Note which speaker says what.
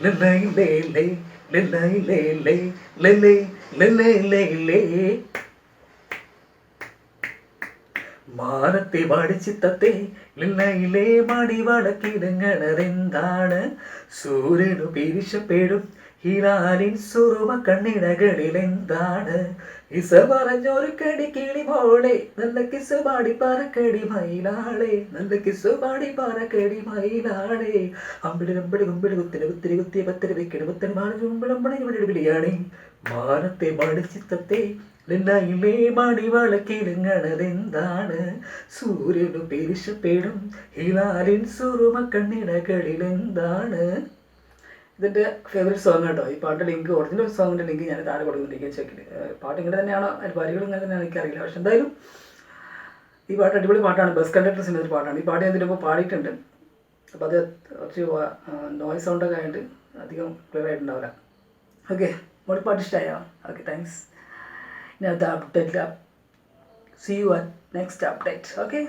Speaker 1: Lily, Lily, Lily, Lily, Lily, Lily, Lily, Lily. മാനത്തെ വാടിച്ചിത്തത്തെ ലില്ലയിലെ മടി വടക്കിടുങ്ങണതെന്താണ് സൂര്യനു പിരിശപ്പെടും ഹിലാലിൻ സുറുമ കണ്ണിടകളിൽ എന്താണ്? ഇസ പറഞ്ഞൊരു കടി കിളി മോളെ നല്ല കിസ് പാടി പറക്കടി മയിലാളെ നല്ല കിസ് പാടി പറക്കടി മയിലാളെ. അമ്പിളി അമ്പിളി കുമ്പിളി കുത്തിരി കുത്തിരി കുത്തിയ പത്തിരി വെക്കിടി പുത്തരി മാറി ചുമ്പിടമ്പടി ഇവിടെ വിളിയാണി മാനത്തെ മടിച്ചിത്തത്തെ നിന്നയിലേ മടി വളക്കിടുങ്ങണതെന്താണ് സൂര്യനു പിരിശപ്പെടും ഹിലാലിൻ സുറുമ കണ്ണിടകളിൽ എന്താണ്? ഇതിന്റെ ഫേവറേറ്റ് സോങ് കേട്ടോ. ഈ പാട്ട് ലിങ്ക് ഒറിജിനൽ സോങ്ങിന്റെ ലിങ്ക് ഞാൻ താഴെ കൊടുക്കുന്നുണ്ടെങ്കിൽ ചെക്ക് പാട്ട് ഇങ്ങനെ തന്നെയാണോ? അതിന്റെ വരികൾ ഇങ്ങനെ തന്നെയാണ് എനിക്കറിയില്ല. പക്ഷെ എന്തായാലും ഈ പാട്ട് അടിപൊളി പാട്ടാണ്. ബസ് കണ്ടക്ടേഴ്സിന്റെ ഒരു പാട്ടാണ്. ഈ പാട്ട് ഞാൻ ഇതിനൊപ്പം പാടിയിട്ടുണ്ട്. അപ്പോൾ അത് കുറച്ച് നോയ്സ് സൗണ്ടൊക്കെ ആയിട്ട് അധികം ക്ലിയർ ആയിട്ടുണ്ടാവില്ല. ഓക്കെ മോളി പാട്ട് ഇഷ്ടമായോ ഓക്കെ താങ്ക്സ് ഇനി അടുത്ത update see you at next update okay